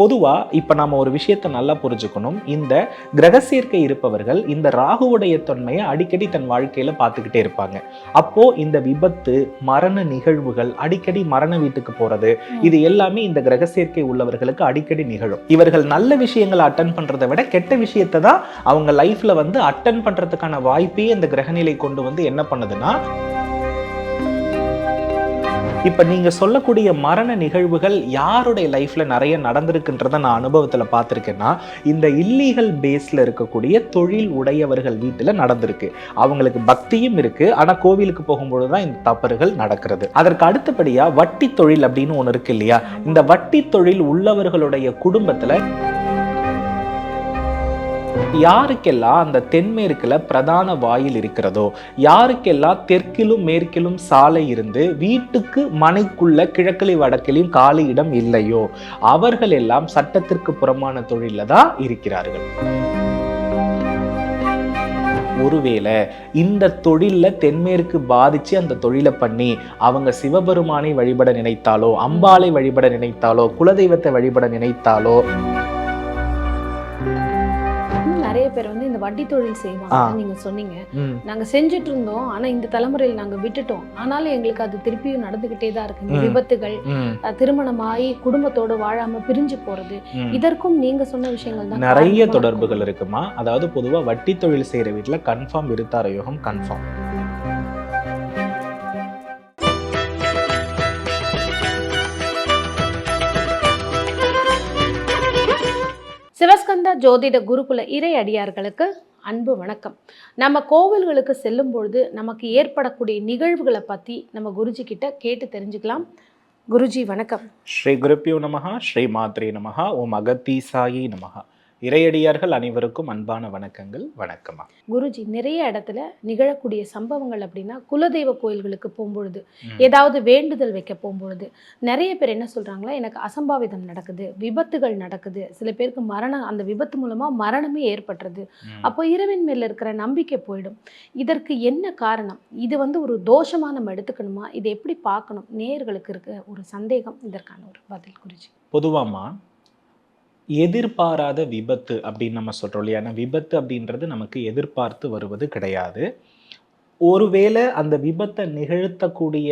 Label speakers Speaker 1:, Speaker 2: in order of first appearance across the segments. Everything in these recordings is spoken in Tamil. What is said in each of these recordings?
Speaker 1: பொதுவா இப்ப நாம ஒரு விஷயத்தை நல்லா புரிஞ்சுக்கணும். இந்த கிரக சேர்க்கை இருப்பவர்கள் இந்த ராகுவுடைய தன்மையை அடிக்கடி தன் வாழ்க்கையில பார்த்துக்கிட்டே இருப்பாங்க. அப்போ இந்த விபத்து மரண நிகழ்வுகள் அடிக்கடி மரண வீட்டுக்கு போறது இது எல்லாமே இந்த கிரக சேர்க்கை உள்ளவர்களுக்கு அடிக்கடி நிகழும். இவர்கள் நல்ல விஷயங்களை அட்டன் பண்றதை விட கெட்ட விஷயத்தை தான் அவங்க லைஃப்ல வந்து அட்டன் பண்றதுக்கான வாய்ப்பையே இந்த கிரகநிலை கொண்டு வந்து என்ன பண்ணுதுன்னா இப்போ நீங்கள் சொல்லக்கூடிய மரண நிகழ்வுகள் யாருடைய லைஃப்பில் நிறைய நடந்திருக்குன்றத நான் அனுபவத்தில் பார்த்திருக்கேன்னா இந்த இல்லீகல் பேஸில் இருக்கக்கூடிய தொழில் உடையவர்கள் வீட்டில் நடந்திருக்கு. அவங்களுக்கு பக்தியும் இருக்குது ஆனால் கோவிலுக்கு போகும்பொழுது தான் இந்த தவறுகள் நடக்கிறது. அதற்கு அடுத்தபடியாக வட்டி தொழில் அப்படின்னு ஒன்று இருக்கு இல்லையா? இந்த வட்டி தொழில் உள்ளவர்களுடைய குடும்பத்தில் யாருக்கெல்லாம் அந்த தென்மேற்குல பிரதான வாயில் இருக்கிறதோ யாருக்கெல்லாம் தெற்கிலும் மேற்கிலும் சாலை இருந்து வீட்டுக்கு மனைக்குள்ள கிழக்கிலை வடக்கிலையும் காலி இடம் இல்லையோ அவர்கள் எல்லாம் சட்டத்திற்கு புறமான தொழில தான் இருக்கிறார்கள். ஒருவேளை இந்த தொழிலில் தென்மேற்கு பாதிச்சு அந்த தொழிலை பண்ணி அவங்க சிவபெருமானை வழிபட நினைத்தாலோ அம்பாளை வழிபட நினைத்தாலோ குலதெய்வத்தை வழிபட நினைத்தாலோ
Speaker 2: பேர் வந்து இந்த வட்டி தொழில் செய்வாங்க. நீங்க சொன்னீங்க. நாங்க செஞ்சுட்டு இருந்தோம் ஆனா இந்த தலைமுறையில் நாங்க விட்டுட்டோம். ஆனாலும் எங்களுக்கு அது திருப்பியும் நடந்துகிட்டே தான் இருக்கு. விபத்துகள் திருமணமாகி குடும்பத்தோட வாழாம பிரிஞ்சு போறது. இதற்கும் நீங்க சொன்ன விஷயங்கள் தான்
Speaker 1: நிறைய தொடர்புகள் இருக்குமா. அதாவது பொதுவா வட்டி தொழில் செய்யற வீட்ல கன்ஃபார்ம் இருத்தார யோகம் கன்ஃபார்ம்
Speaker 2: சிவஸ்கந்தா ஜோதிட குருகுல இறை அடியார்களுக்கு அன்பு வணக்கம். நம்ம கோவில்களுக்கு செல்லும் பொழுது நமக்கு ஏற்படக்கூடிய நிகழ்வுகளை பத்தி நம்ம குருஜி கிட்ட கேட்டு தெரிஞ்சுக்கலாம். குருஜி வணக்கம்.
Speaker 1: ஸ்ரீ குருப்பியோ நமகா ஸ்ரீ மாத்ரே நமகா ஓம் அகத்தீசாயி நமகா இறையடியார்கள் அனைவருக்கும் அன்பான வணக்கங்கள். வணக்கமா
Speaker 2: குருஜி நிறைய இடத்துல நிகழக்கூடிய சம்பவங்கள் அப்படின்னா குலதெய்வ கோயில்களுக்கு போகும்பொழுது. ஏதாவது வேண்டுதல் வைக்க போகும்பொழுது நிறைய பேர் என்ன சொல்றாங்களா எனக்கு அசம்பாவிதம் நடக்குது விபத்துகள் நடக்குது சில பேருக்கு மரணம் அந்த விபத்து மூலமா மரணமே ஏற்பட்டுறது.
Speaker 1: ம்.
Speaker 2: அப்போ இறைவன் மேல இருக்கிற நம்பிக்கை போயிடும். இதற்கு என்ன காரணம்? இது வந்து ஒரு தோஷமா நம்ம எடுத்துக்கணுமா? இதை எப்படி பார்க்கணும்? நேயர்களுக்கு இருக்க ஒரு சந்தேகம் இதற்கான ஒரு பதில் குருஜி.
Speaker 1: பொதுவாமா எதிர்பாராத விபத்து அப்படின்னு நம்ம சொல்கிறோம் இல்லையா? விபத்து அப்படின்றது நமக்கு எதிர்பார்த்து வருவது கிடையாது. ஒருவேளை அந்த விபத்தை நிகழ்த்தக்கூடிய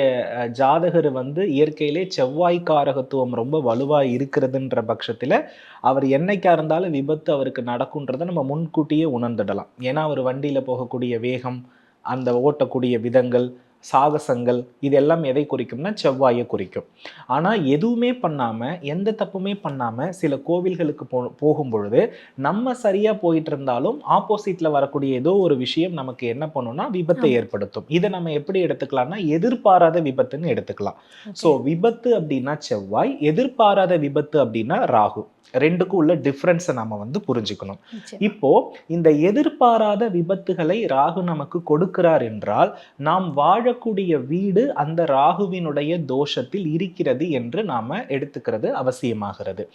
Speaker 1: ஜாதகர் வந்து இயற்கையிலே செவ்வாய் காரகத்துவம் ரொம்ப வலுவாக இருக்கிறதுன்ற பட்சத்தில் அவர் என்னைக்கா இருந்தாலும் விபத்து அவருக்கு நடக்குன்றதை நம்ம முன்கூட்டியே உணர்ந்துடலாம். ஏன்னா அவர் வண்டியில் போகக்கூடிய வேகம் அந்த ஓட்டக்கூடிய விதங்கள் சாகசங்கள் இது எல்லாம் எதை குறிக்கும்னா செவ்வாயை குறிக்கும். ஆனா எதுவுமே பண்ணாம எந்த தப்புமே பண்ணாம சில கோவில்களுக்கு போ போகும் பொழுது நம்ம சரியா போயிட்டு இருந்தாலும் ஆப்போசிட்ல வரக்கூடிய ஏதோ ஒரு விஷயம் நமக்கு என்ன பண்ணும்னா விபத்தை. ஏற்படுத்தும். இதை நம்ம எப்படி எடுத்துக்கலாம்னா எதிர்பாராத விபத்துன்னு எடுத்துக்கலாம். ஸோ விபத்து அப்படின்னா செவ்வாய் எதிர்பாராத விபத்து அப்படின்னா ராகு. ரெண்டுக்கும் உள்ள டிஃப்ரென்ஸை நம்ம வந்து புரிஞ்சுக்கணும். இப்போ இந்த எதிர்பாராத விபத்துகளை ராகு நமக்கு கொடுக்கிறார் என்றால் நாம் வாழக்கூடிய வீடு அந்த ராகுவினுடைய தோஷத்தில் இருக்கிறது என்று நாம எடுத்துக்கிறது அவசியமாகிறது.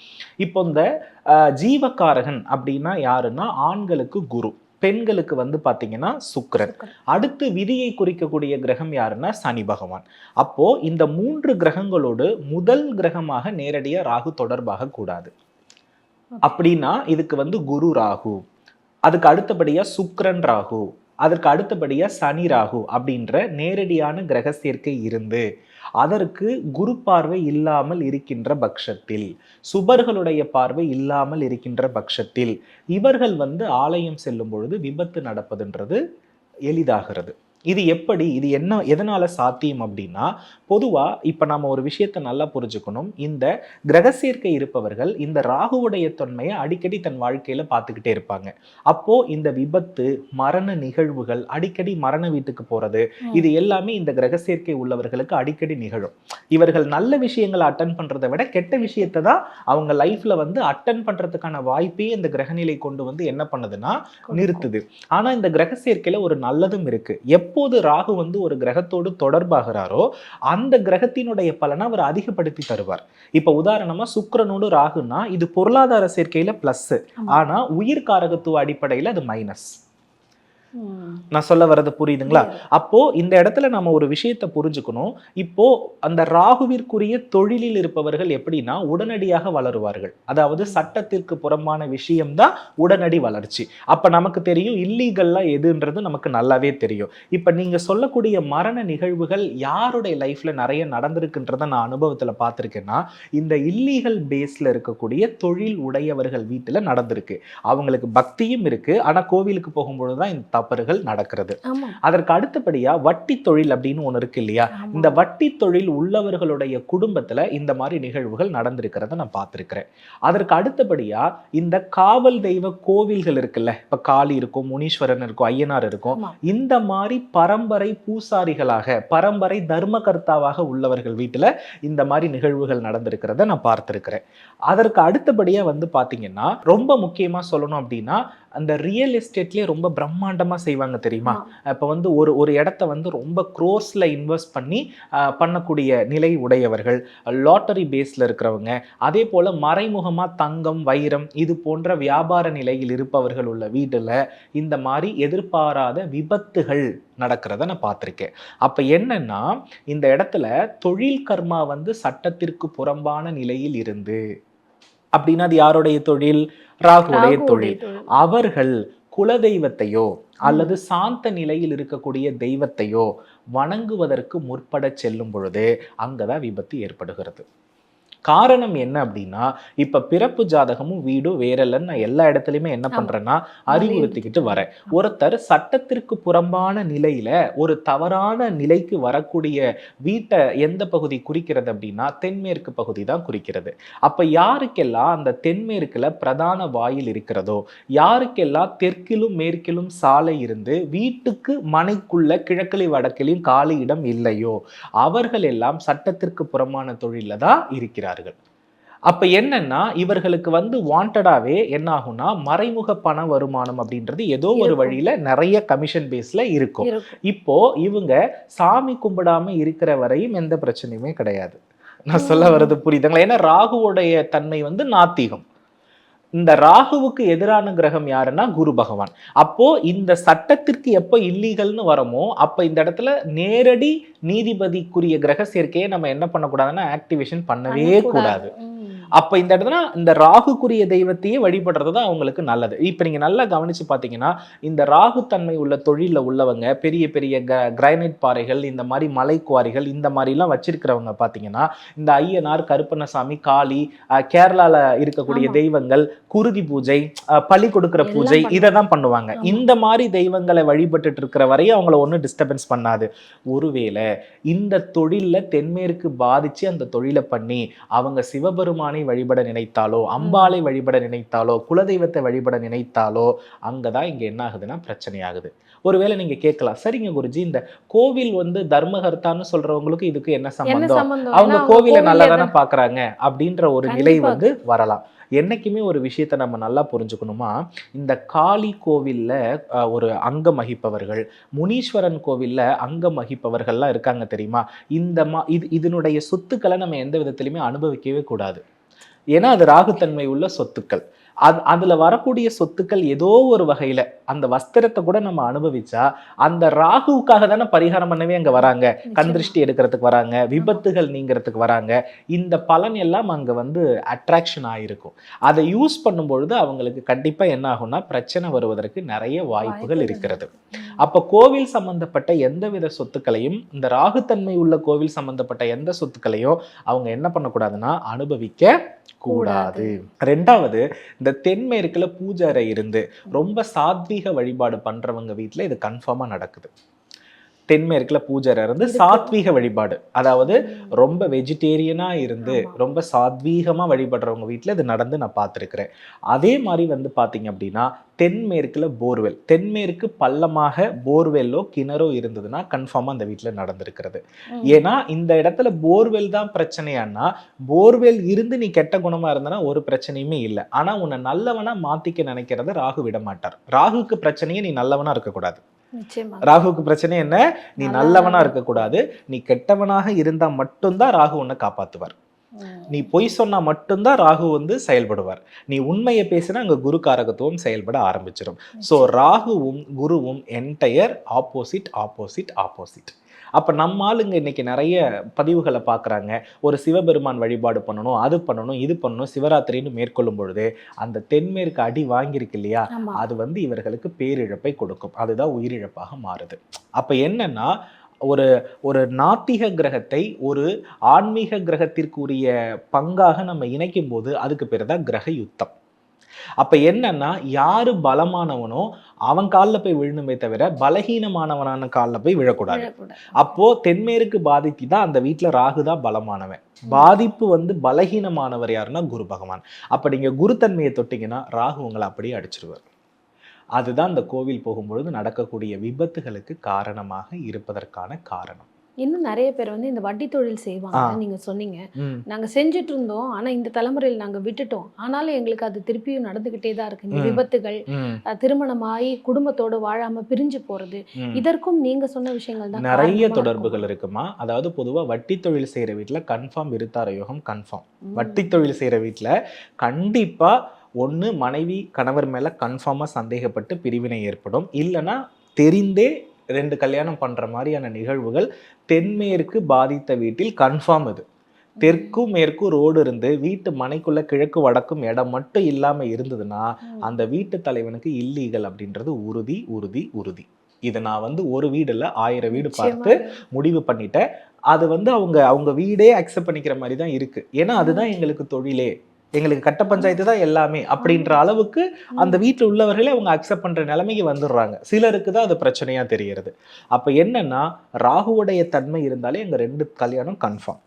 Speaker 1: இப்போ இந்த ஜீவகாரகன் அப்படின்னா யாருன்னா ஆண்களுக்கு குரு. பெண்களுக்கு வந்து பாத்தீங்கன்னா சுக்கிரன். அடுத்து விதியை குறிக்கக்கூடிய கிரகம் யாருன்னா சனி பகவான். அப்போ இந்த மூன்று கிரகங்களோடு முதல் கிரகமாக நேரடியா ராகு தொடர்பாக கூடாது. அப்படின்னா இதுக்கு வந்து குரு ராகு அதுக்கு அடுத்தபடியாக சுக்ரன் ராகு அதற்கு அடுத்தபடியாக சனி ராகு அப்படின்ற நேரடியான கிரக சேர்க்கை இருந்து அதற்கு குரு பார்வை இல்லாமல் இருக்கின்ற பட்சத்தில் சுபர்களுடைய பார்வை இல்லாமல் இருக்கின்ற பட்சத்தில் இவர்கள் வந்து ஆலயம் செல்லும் பொழுது விபத்து நடப்பதுன்றது எளிதாகிறது. இது எப்படி இது என்ன எதனால சாத்தியம் அப்படின்னா பொதுவா இப்ப நாம ஒரு விஷயத்தை நல்லா புரிஞ்சுக்கணும். இந்த கிரக சேர்க்கை இருப்பவர்கள் இந்த ராகுவுடைய தன்மையை அடிக்கடி தன் வாழ்க்கையில பார்த்துக்கிட்டே இருப்பாங்க. அப்போ இந்த விபத்து மரண நிகழ்வுகள் அடிக்கடி மரண வீட்டுக்கு போறது
Speaker 2: ம்.
Speaker 1: இது எல்லாமே இந்த கிரக சேர்க்கை உள்ளவர்களுக்கு அடிக்கடி நிகழும். இவர்கள் நல்ல விஷயங்களை அட்டன் பண்றதை விட கெட்ட விஷயத்தை தான் அவங்க லைஃப்ல வந்து அட்டன் பண்றதுக்கான வாய்ப்பையே இந்த கிரகநிலை கொண்டு வந்து என்ன பண்ணுதுன்னா நிறுத்துது. ஆனா இந்த கிரக சேர்க்கையில ஒரு நல்லதும் இருக்கு. எப்போது ராகு வந்து ஒரு கிரகத்தோடு தொடர்பாகிறாரோ அந்த கிரகத்தினுடைய பலனை அவர் அதிகப்படுத்தி தருவார் இப்ப உதாரணமா சுக்கிரனோடு ராகுனா இது பொருளாதார சேர்க்கையில பிளஸ்
Speaker 2: ஆமா.
Speaker 1: ஆனா உயிர் காரகத்துவ அடிப்படையில அது மைனஸ். நான் சொல்ல வர்றது புரியுதுங்களா? அப்போ இந்த இடத்துல நம்ம ஒரு விஷயத்தை புரிஞ்சுக்கணும். இப்போ அந்த ராகுவிற்குரிய தொழிலில் இருப்பவர்கள் எப்படின்னா உடனடியாக வளருவார்கள். அதாவது சட்டத்திற்கு புறம்பான விஷயம்தான் உடனடி வளர்ச்சி. அப்ப நமக்கு தெரியும் இல்லீகல்லாம் எதுன்றது நமக்கு நல்லாவே தெரியும். இப்ப நீங்க சொல்லக்கூடிய மரண நிகழ்வுகள் யாருடைய லைஃப்ல நிறைய நடந்திருக்குன்றத நான் அனுபவத்துல பார்த்திருக்கேன்னா இந்த இல்லீகல் பேஸ்ல இருக்கக்கூடிய தொழில் உடையவர்கள் வீட்டுல நடந்திருக்கு. அவங்களுக்கு பக்தியும் இருக்கு. ஆனா கோவிலுக்கு போகும்பொழுது தான் இந்த தவறுகள் நடக்கிறது. அதற்கு அடுத்தபடியா வட்டி தொழில் அப்படின்னு ஒண்ணு இருக்கு இல்லையா. இந்த வட்டி தொழில் உள்ளவர்களுடைய குடும்பத்துல இந்த மாதிரி நிகழ்வுகள் நடந்திருக்கிறத நான் பார்த்திருக்கிறேன். அதற்கு அடுத்தபடியா இந்த காவல் தெய்வ கோவில்கள் இருக்குல்ல? இப்ப காளி இருக்கும் முனீஸ்வரன் இருக்கும் ஐயனார் இருக்கும். இந்த மாதிரி பரம்பரை பூசாரிகளாக பரம்பரை தர்மகர்த்தாவாக உள்ளவர்கள் வீட்டுல இந்த மாதிரி நிகழ்வுகள் நடந்திருக்கிறத நான் பார்த்திருக்கிறேன். அதற்கு அடுத்தபடியா வந்து பாத்தீங்கன்னா ரொம்ப முக்கியமா சொல்லணும் அப்படின்னா அந்த ரியல் எஸ்டேட்லயே ரொம்ப பிரம்மாண்டமா செய்வாங்க தெரியுமா? இப்போ வந்து ஒரு ஒரு இடத்த வந்து ரொம்ப க்ரோஸில் இன்வெஸ்ட் பண்ணி பண்ணக்கூடிய நிலை உடையவர்கள் லாட்டரி பேஸில் இருக்கிறவங்க அதே போல் மறைமுகமாக தங்கம் வைரம் இது போன்ற வியாபார நிலையில் இருப்பவர்கள் உள்ள வீட்டில் இந்த மாதிரி எதிர்பாராத விபத்துகள் நடக்கிறத நான் பார்த்துருக்கேன். அப்போ என்னன்னா இந்த இடத்துல தொழில் கர்மா வந்து சட்டத்திற்கு புறம்பான நிலையில் இருந்து அப்படின்னா அது யாருடைய தொழில்? ராகுடைய தொழில். அவர்கள் குலதெய்வத்தையோ அல்லது சாந்த நிலையில் இருக்கக்கூடிய தெய்வத்தையோ வணங்குவதற்கு முற்பட செல்லும் பொழுது அங்கதான் விபத்து ஏற்படுகிறது. காரணம் என்ன அப்படின்னா இப்ப பிறப்பு ஜாதகமும் வீடும் வேற இல்லைன்னு நான் எல்லா இடத்துலயுமே என்ன
Speaker 2: ஆமா.
Speaker 1: பண்றேன்னா அறிவுறுத்திக்கிட்டு வரேன். ஒருத்தர் சட்டத்திற்கு புறம்பான நிலையில ஒரு தவறான நிலைக்கு வரக்கூடிய வீட்டை எந்த பகுதி குறிக்கிறது அப்படின்னா தென்மேற்கு பகுதி தான் குறிக்கிறது. அப்ப யாருக்கெல்லாம் அந்த தென்மேற்குல பிரதான வாயில் இருக்கிறதோ யாருக்கெல்லாம் தெற்கிலும் மேற்கிலும் சாலை இருந்து வீட்டுக்கு மனைக்குள்ள கிழக்கிலும் வடக்கிலும் காலி இடம் இல்லையோ அவர்கள் எல்லாம் சட்டத்திற்கு புறமான தொழில தான் இருக்கிறார்கள் அப்ப என்னன்னா இவர்களுக்கு வந்து வாண்டடாவே என்ன ஆகும்னா மறைமுக பண வருமானம் அப்படின்றது ஏதோ ஒரு. வழியில நிறைய கமிஷன் பேஸ்ல இருக்கும். இப்போ இவங்க சாமி கும்பிடாம இருக்கிற வரையும் எந்த பிரச்சனையுமே கிடையாது நான் சொல்ல. வர்றது புரியுதுங்களா ஏன்னா ராகுவோடைய தன்மை வந்து நாத்திகம் இந்த ராகுவுக்கு எதிரான கிரகம் யாருன்னா குரு பகவான் அப்போ இந்த சட்டத்திற்கு எப்போ இல்லீகல்னு வரமோ அப்ப இந்த இடத்துல நேரடி நீதிபதிக்குரிய கிரக சேர்க்கையை நம்ம என்ன பண்ணக்கூடாதுன்னா ஆக்டிவேஷன் பண்ணவே கூடாது. அப்ப இந்த இடத்துல இந்த ராகுக்குரிய தெய்வத்தையே வழிபடுறது தான் அவங்களுக்கு நல்லது இப்ப நீங்க நல்லா கவனிச்சு பாத்தீங்கன்னா இந்த ராகு தன்மை உள்ள தொழில்ல உள்ளவங்க பெரிய பெரிய கிரைனைட் பாறைகள் இந்த மாதிரி மலை குவாரிகள் இந்த மாதிரி எல்லாம் வச்சிருக்கிறவங்க பாத்தீங்கன்னா இந்த ஐயனார் கருப்பண்ணசாமி காளி அஹ், கேரளால இருக்கக்கூடிய. தெய்வங்கள் குருதி பூஜை பலி கொடுக்கிற பூஜை. இதை தான் பண்ணுவாங்க. இந்த மாதிரி தெய்வங்களை வழிபட்டுட்டு இருக்கிற வரையும் அவங்கள ஒன்றும் டிஸ்டர்பன்ஸ் பண்ணாது. ஒருவேளை இந்த தொழில்ல தென்மேற்கு பாதிச்சு அந்த தொழிலை பண்ணி அவங்க சிவபெருமானை வழிபட நினைத்தாலோ அம்பாளை வழிபட நினைத்தாலோ குலதெய்வத்தை வழிபட நினைத்தாலோ அங்கதான் இங்க என்ன ஆகுதுன்னா பிரச்சனை ஆகுது ஒருவேளை நீங்க கேட்கலாம். சரிங்க குருஜி இந்த கோவில் வந்து தர்மகர்த்தான்னு சொல்றவங்களுக்கு இதுக்கு என்ன சம்பந்தம்? அவங்க கோவிலை நல்லா தானே பாக்குறாங்க அப்படின்ற ஒரு நிலை. வந்து வரலாம். என்னைக்குமே ஒரு விஷயத்தை நம்ம நல்லா புரிஞ்சுக்கணுமா? இந்த காளி கோவிலில் ஒரு அங்கம் வகிப்பவர்கள் முனீஸ்வரன் கோவில்ல அங்கம் வகிப்பவர்கள்லாம் இருக்காங்க தெரியுமா? இந்த மா இது இதனுடைய சொத்துக்களை நம்ம எந்த விதத்துலையுமே அனுபவிக்கவே கூடாது. ஏன்னா அது ராகுத்தன்மை உள்ள சொத்துக்கள். அது அதுல வரக்கூடிய சொத்துக்கள் ஏதோ ஒரு வகையில அந்த வஸ்திரத்தை கூட நம்ம அனுபவிச்சா அந்த ராகுவுக்காக தானே பரிகாரம் பண்ணவே அங்க வராங்க. கண்
Speaker 2: நிச்சயமா.
Speaker 1: திருஷ்டி எடுக்கிறதுக்கு வராங்க. விபத்துகள் நீங்கிறதுக்கு வராங்க. இந்த பலன் எல்லாம் அங்க வந்து அட்ராக்ஷன் ஆயிருக்கும். அதை யூஸ் பண்ணும்பொழுது அவங்களுக்கு கண்டிப்பா என்ன ஆகும்னா பிரச்சனை வருவதற்கு நிறைய வாய்ப்புகள் இருக்கிறது. அப்ப கோவில் சம்பந்தப்பட்ட எந்தவித சொத்துக்களையும் இந்த ராகுத்தன்மை உள்ள கோவில் சம்பந்தப்பட்ட எந்த சொத்துக்களையும் அவங்க என்ன பண்ணக்கூடாதுன்னா அனுபவிக்க கூடாது. ரெண்டாவது இந்த தென்மேற்குல பூஜை அறை இருந்து ரொம்ப சாத்வீக வழிபாடு பண்றவங்க வீட்ல இது கன்ஃபார்மா நடக்குது. தென்மேற்குல பூஜை இருந்து. சாத்வீக வழிபாடு. அதாவது ரொம்ப வெஜிடேரியனா இருந்து. ரொம்ப சாத்வீகமா வழிபடுறவங்க வீட்ல இது நடந்து நான் பார்த்துருக்கிறேன். அதே மாதிரி வந்து பாத்தீங்க அப்படின்னா தென்மேற்குல போர்வெல். தென்மேற்கு பள்ளமாக போர்வெல்லோ கிணறோ இருந்ததுன்னா கன்ஃபார்மா அந்த வீட்ல நடந்திருக்கிறது. ஏன்னா இந்த இடத்துல போர்வெல் தான் பிரச்சனையானா போர்வெல் இருந்து நீ கெட்ட குணமா இருந்தனா ஒரு பிரச்சனையுமே இல்லை. ஆனா உன்னை நல்லவனா மாத்திக்க நினைக்கிறத ராகு விட மாட்டார் ராகுக்கு பிரச்சனையே நீ நல்லவனா இருக்கக்கூடாது. ராகுவுக்கு பிரச்சனை என்ன? நீ
Speaker 2: நல்லவனா
Speaker 1: நல்லவனா இருக்கக்கூடாது. நீ கெட்டவனாக இருந்தா மட்டும்தான் ராகு உன்னை காப்பாத்துவார். நீ பொய் சொன்னா மட்டும்தான் ராகு வந்து செயல்படுவார். நீ உண்மையை பேசினா அங்க குரு காரகத்துவம் செயல்பட ஆரம்பிச்சிடும் ஸோ ராகுவும் குருவும் என்டையர் ஆப்போசிட் ஆப்போசிட் ஆப்போசிட் அப்ப நம்ம ஆளுங்க இன்னைக்கு நிறைய பதிவுகளை பார்க்கறாங்க. ஒரு சிவபெருமான் வழிபாடு பண்ணணும் அது பண்ணணும் இது பண்ணணும் சிவராத்திரின்னு மேற்கொள்ளும் பொழுது அந்த தென்மேற்கு அடி வாங்கியிருக்கு இல்லையா? அது வந்து இவர்களுக்கு பேரிழப்பை கொடுக்கும். அதுதான் உயிரிழப்பாக மாறுது. அப்ப என்னன்னா ஒரு ஒரு நாத்திக கிரகத்தை ஒரு ஆன்மீக கிரகத்திற்குரிய பங்காக நம்ம இணைக்கும் போது அதுக்கு பேர் தான் கிரக யுத்தம். அப்ப என்னன்னா யாரு பலமானவனோ அவன் காலில் போய் விழணுமே தவிர பலகீனமானவனான காலில் போய் விழக்கூடாது. அப்போ தென்மேற்கு பாதித்தி தான் அந்த வீட்ல ராகு தான் பலமானவன். பாதிப்பு வந்து பலகீனமானவர் யாருன்னா குரு பகவான். அப்ப நீங்க குருத்தன்மையை தொட்டீங்கன்னா ராகு உங்களை அப்படியே அடிச்சிருவார். அதுதான் இந்த கோவில் போகும்பொழுது நடக்கக்கூடிய விபத்துகளுக்கு காரணமாக இருப்பதற்கான காரணம்.
Speaker 2: இன்னும் நிறைய பேர் வந்து இந்த வட்டி தொழில் செய்வாங்க. நீங்க சொன்னீங்க. நாங்க செஞ்சுட்டு இருந்தோம் ஆனா இந்த தலைமுறையில் நாங்க விட்டுட்டோம் ஆனாலும் எங்களுக்கு அது திருப்பியும் நடந்துகிட்டே தான் இருக்கு. விபத்துகள் திருமணமாகி குடும்பத்தோட வாழாம பிரிஞ்சு போறது. இதற்கும் நீங்க சொன்ன விஷயங்கள் தான்
Speaker 1: நிறைய தொடர்புகள் இருக்குமா அதாவது பொதுவா வட்டி தொழில் செய்யற வீட்ல கன்ஃபார்ம் இருத்தார யோகம் கன்ஃபார்ம். வட்டி தொழில் செய்கிற வீட்டில் கண்டிப்பாக ஒன்று மனைவி கணவர் மேலே கன்ஃபார்மாக சந்தேகப்பட்டு பிரிவினை ஏற்படும் இல்லைன்னா தெரிந்தே ரெண்டு கல்யாணம் பண்ணுற மாதிரியான நிகழ்வுகள் தென்மேற்கு பாதித்த வீட்டில் கன்ஃபார்ம் இது தெற்கும் மேற்கும் ரோடு இருந்து வீட்டு மனைக்குள்ள கிழக்கு வடக்கும் இடம் மட்டும் இல்லாமல் இருந்ததுன்னா. அந்த வீட்டு தலைவனுக்கு இல்லீகல் அப்படின்றது உறுதி உறுதி உறுதி. இதை நான் வந்து ஒரு வீடு இல்ல ஆயிரம் வீடு பார்த்து. முடிவு பண்ணிட்டேன். அது வந்து அவங்க அவங்க வீடே அக்செப்ட் பண்ணிக்கிற மாதிரி தான் இருக்கு. ஏன்னா அதுதான் எங்களுக்கு தொழிலே. எங்களுக்கு கட்ட பஞ்சாயத்து தான் எல்லாமே அப்படின்ற அளவுக்கு அந்த வீட்டில் உள்ளவர்களே அவங்க அக்செப்ட் பண்ற நிலைமைக்கு வந்துடுறாங்க. சிலருக்கு தான் அது பிரச்சனையா தெரியறது அப்ப என்னன்னா ராகுவுடைய தன்மை இருந்தாலே எங்க ரெண்டு கல்யாணம் கன்ஃபார்ம்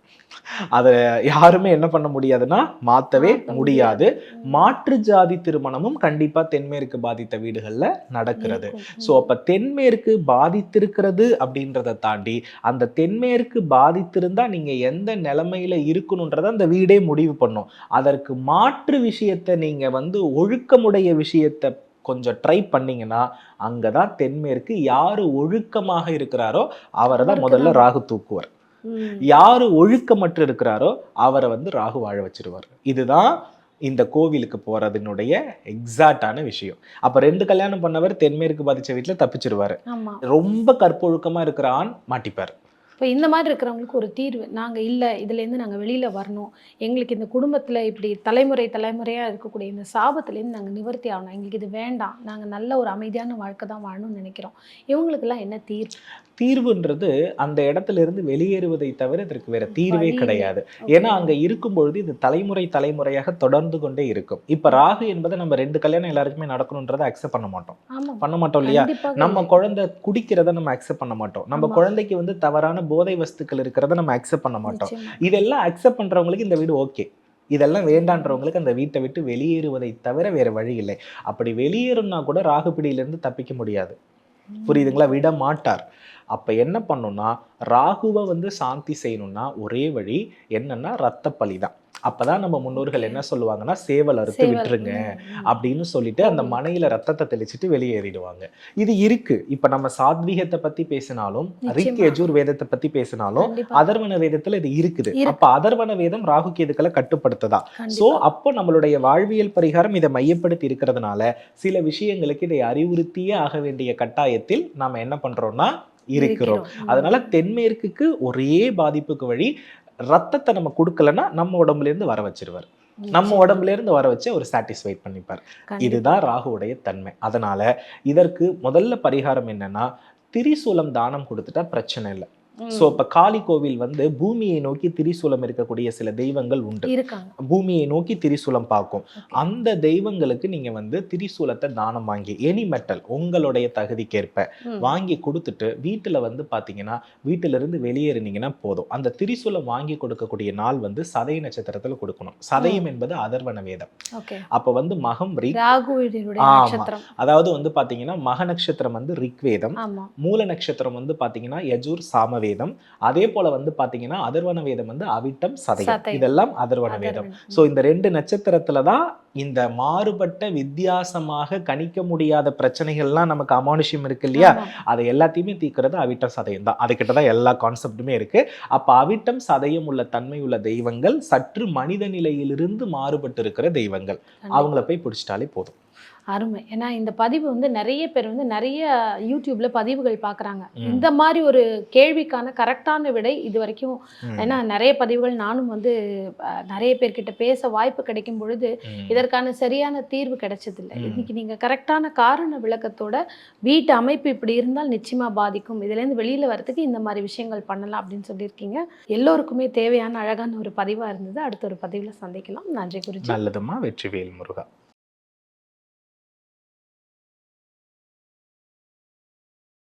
Speaker 1: அதை யாருமே என்ன பண்ண முடியாதுன்னா மாத்தவே
Speaker 2: மாத்த
Speaker 1: முடியாது. மாற்று ஜாதி திருமணமும் கண்டிப்பா தென்மேற்கு பாதித்த வீடுகள்ல நடக்கிறது. ஸோ அப்போ தென்மேற்கு பாதித்திருக்கிறது அப்படின்றத தாண்டி அந்த தென்மேற்கு பாதித்திருந்தா நீங்க எந்த நிலைமையில இருக்கணுன்றத அந்த வீடே முடிவு பண்ணும் அதற்கு மாற்று விஷயத்தை நீங்க வந்து ஒழுக்கமுடைய விஷயத்தை கொஞ்சம் ட்ரை பண்ணீங்கன்னா அங்கதான் தென்மேற்கு யாரு ஒழுக்கமாக இருக்கிறாரோ அவரை தான் முதல்ல
Speaker 2: தான்.
Speaker 1: ராகு தூக்குவார். யாரு ஒழுக்கமற்று இருக்கிறாரோ அவரை வந்து ராகு வாழ வச்சிருவார். இதுதான் இந்த கோவிலுக்கு போறதுனுடைய எக்ஸாக்டான விஷயம். அப்ப ரெண்டு கல்யாணம் பண்ணவர் தென்மேற்கு பாதிச்ச வீட்டுல தப்பிச்சிருவாரு. ரொம்ப கற்பொழுக்கமா இருக்கிற ஆண் மாட்டிப்பார்.
Speaker 2: இப்போ இந்த மாதிரி இருக்கிறவங்களுக்கு ஒரு தீர்வு. நாங்கள் இல்லை இதுலேருந்து நாங்கள் வெளியில் வரணும். எங்களுக்கு இந்த குடும்பத்தில் இப்படி தலைமுறை தலைமுறையாக இருக்கக்கூடிய இந்த சாபத்துலேருந்து நாங்கள் நிவர்த்தி ஆகணும். எங்களுக்கு இது வேண்டாம். நாங்கள் நல்ல ஒரு அமைதியான வாழ்க்கை தான் வாழணும்னு நினைக்கிறோம். இவங்களுக்கெல்லாம் என்ன தீர்வு?
Speaker 1: தீர்வுன்றது அந்த இடத்துல இருந்து வெளியேறுவதை தவிர இதற்கு வேற தீர்வே. கிடையாது. ஏன்னா அங்க இருக்கும் பொழுது இது தலைமுறை தலைமுறையாக தொடர்ந்து கொண்டே இருக்கும். இப்ப ராகு என்பதை நம்ம ரெண்டு கல்யாணம் எல்லாருக்குமே நடக்கணுன்றதை அக்செப்ட் பண்ண மாட்டோம். பண்ண மாட்டோம் இல்லையா? நம்ம குழந்தை குடிக்கிறத நம்ம அக்செப்ட் பண்ண மாட்டோம். நம்ம. குழந்தைக்கு வந்து தவறான போதை வஸ்துக்கள் இருக்கிறத நம்ம அக்செப்ட் பண்ண மாட்டோம். இதெல்லாம் அக்செப்ட் பண்றவங்களுக்கு இந்த வீடு ஓகே இதெல்லாம் வேண்டான்றவங்களுக்கு அந்த வீட்டை விட்டு வெளியேறுவதை தவிர வேற வழி இல்லை. அப்படி வெளியேறும்னா கூட ராகுபிடியிலிருந்து தப்பிக்க முடியாது. புரியுதுங்களா? விட மாட்டார். அப்ப என்ன பண்ணணும்னா ராகுவை வந்து சாந்தி செய்யணும்னா ஒரே வழி என்னன்னா ரத்த பலி தான் அப்பதான் நம்ம முன்னோர்கள் என்ன சொல்லுவாங்கன்னா சேவல் அறுத்து. விட்டுருங்க. அப்படின்னு சொல்லிட்டு அந்த மனையில ரத்தத்தை தெளிச்சிட்டு வெளியேறிடுவாங்க இது இருக்கு இப்ப நம்ம சாத்வீகத்தை பத்தி பேசினாலும் ரிக். யஜூர் வேதத்தை பத்தி பேசினாலும். அதர்வன வேதத்துல இது இருக்குது
Speaker 2: இருக்கு.
Speaker 1: அப்ப அதர்வன வேதம் ராகு கேதுக்களை கட்டுப்படுத்துதா சோ. அப்போ நம்மளுடைய வாழ்வியல் பரிகாரம் இதை மையப்படுத்தி இருக்கிறதுனால சில விஷயங்களுக்கு இதை அறிவுறுத்தியே ஆக வேண்டிய கட்டாயத்தில் நாம என்ன பண்றோம்னா இருக்கிறோம். அதனால தென்மேற்குக்கு ஒரே பாதிப்புக்கு வழி ரத்தத்தை நம்ம கொடுக்கலன்னா நம்ம உடம்புல இருந்து வர வச்சிருவார். நம்ம உடம்புல இருந்து வர வச்சு அவர் சாட்டிஸ்ஃபைட் பண்ணிப்பார். இதுதான் ராகுவுடைய தன்மை. அதனால இதற்கு முதல்ல பரிகாரம் என்னன்னா திரிசூலம் தானம் கொடுத்துட்டா பிரச்சனை இல்லை. சோ இப்ப காளி கோவில் வந்து பூமியை நோக்கி திரிசூலம் இருக்கக்கூடிய சில தெய்வங்கள் உண்டு. பூமியை நோக்கி திரிசூலம் பார்க்கும். அந்த தெய்வங்களுக்கு நீங்க வந்து திரிசூலத்தை தானம் வாங்கி எனி மெட்டல் உங்களுடைய தகுதிக்கேற்ப. வாங்கி கொடுத்துட்டு வீட்டுல வந்து பாத்தீங்கன்னா வீட்டுல இருந்து வெளியேறினீங்கன்னா போதும். அந்த திரிசூலம் வாங்கி கொடுக்கக்கூடிய நாள் வந்து சதய நட்சத்திரத்துல கொடுக்கணும். சதயம் என்பது அதர்வன வேதம். அப்ப வந்து மகம் அதாவது வந்து பாத்தீங்கன்னா மக நட்சத்திரம் வந்து ரிக்வேதம். மூல நட்சத்திரம் வந்து பாத்தீங்கன்னா யஜூர் சாமவேதம் வேதம் அதே போல வந்து பாத்தீங்கன்னா அதர்வன வேதம் வந்து அவிட்டம் சதயம். இதெல்லாம் அதர்வன வேதம் ஸோ இந்த ரெண்டு நட்சத்திரத்துல தான் இந்த மாறுபட்ட வித்தியாசமாக கணிக்க முடியாத பிரச்சனைகள்லாம் நமக்கு அமானுஷ்யம் இருக்கு இல்லையா? அதை எல்லாத்தையுமே தீர்க்கிறது அவிட்டம் சதயம் தான். அதுக்கிட்ட தான் எல்லா கான்செப்ட்டுமே இருக்கு. அப்ப அவிட்டம் சதயம் உள்ள தன்மை உள்ள தெய்வங்கள் சற்று மனித நிலையிலிருந்து மாறுபட்டு இருக்கிற தெய்வங்கள் அவங்கள போய் பிடிச்சிட்டாலே போதும்.
Speaker 2: அருமை. ஏன்னா இந்த பதிவு வந்து நிறைய பேர் வந்து நிறைய யூடியூப்ல பதிவுகள் பார்க்குறாங்க. இந்த மாதிரி ஒரு கேள்விக்கான கரெக்டான விடை இது வரைக்கும். ஏன்னா நிறைய பதிவுகள் நானும் வந்து நிறைய பேர்கிட்ட பேச வாய்ப்பு கிடைக்கும் பொழுது. இதற்கான சரியான தீர்வு கிடைச்சதில்லை. இன்னைக்கு நீங்க கரெக்டான காரண விளக்கத்தோட வீட்டு அமைப்பு இப்படி இருந்தால் நிச்சயமா பாதிக்கும். இதுலேருந்து வெளியில வரதுக்கு இந்த மாதிரி விஷயங்கள் பண்ணலாம் அப்படின்னு சொல்லியிருக்கீங்க. எல்லோருக்குமே தேவையான அழகான ஒரு பதிவா இருந்தது. அடுத்த ஒரு பதிவுல சந்திக்கலாம். நன்றி குருஜி.
Speaker 1: நல்லதுமா வெற்றிவேல் முருகா.